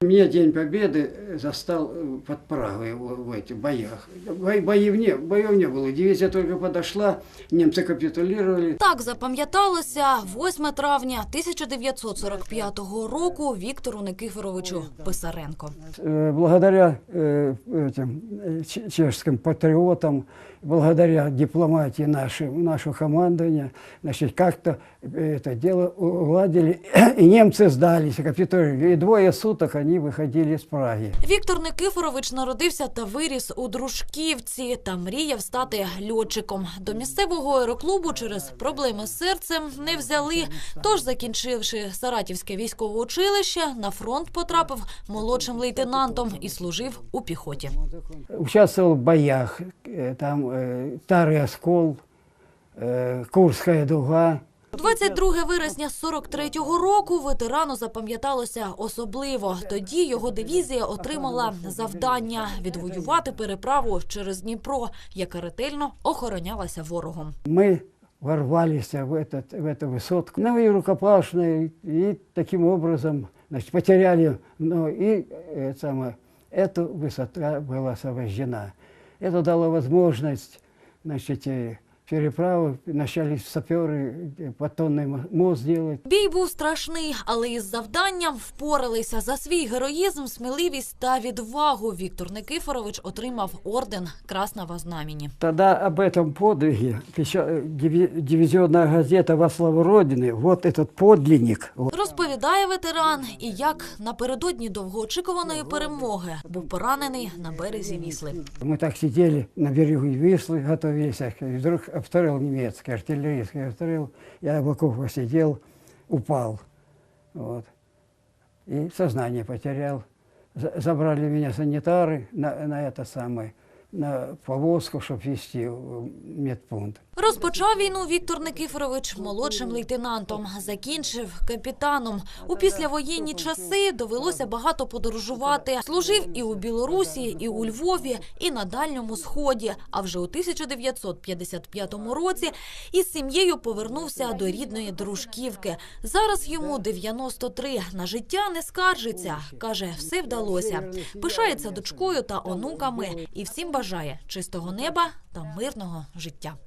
Меня День Победы застал э, под Прагой в, в этих боях. Бо- Боев не, боев не было. Дивизия только подошла, немцы капитулировали. Так запам'яталося 8 травня 1945 року Віктору Никифоровичу Писаренко. Э, Благодаря э, этим э, че- чешским патриотам, благодаря дипломатии нашей, нашего командования, значит, как-то это дело уладили, и немцы сдались, капитулировали. И двое суток они выходили из Праги. Віктор Никифорович народився та виріс у Дружківці та мріяв стати льотчиком. До місцевого аероклубу через проблеми з серцем не взяли. Тож, закінчивши Саратівське військове училище, на фронт потрапив молодшим лейтенантом і служив у піхоті. Участвовал в боях, э, там э, Старый Оскол, э, Курская дуга. 22 вересня 43-го року ветерану запам'яталося особливо. Тоді його дивізія отримала завдання відвоювати переправу через Дніпро, яка ретельно охоронялася ворогом. Мы ворвались в, этот, в эту высотку, ну и рукопашные, и таким образом значит, потеряли, ну и э, самое, эта высота была освобождена. Это дало возможность значит, э, переправы, начали саперы э, подтонный мо- мост делать. Бій був страшний, але із завданням впоралися за свій героїзм, сміливість та відвагу. Віктор Никифорович отримав орден Красного Знамені. Тогда об этом подвиге печа- э, диви- дивизионная газета «Во славу Родины», вот этот подлинник, вот, Розповідає ветеран, і як напередодні довгоочікуваної перемоги був поранений на березі Вісли. Мы так сидели на берегу Вислы, готовились, а и вдруг обстрел немецкий, артиллерийский обстрел. Я в окопах сидел, упал. Вот. И сознание потерял. Забрали меня санитары на, на это самое, на повозку, чтобы везти в медпункт. Розпочав війну Віктор Никифорович молодшим лейтенантом, закінчив капітаном. У післявоєнні часи довелося багато подорожувати. Служив і у Білорусі, і у Львові, і на Дальньому Сході. А вже у 1955 році із сім'єю повернувся до рідної дружківки. Зараз йому 93. На життя не скаржиться. каже, все вдалося. Пишається дочкою та онуками і всім бажає чистого неба та мирного життя.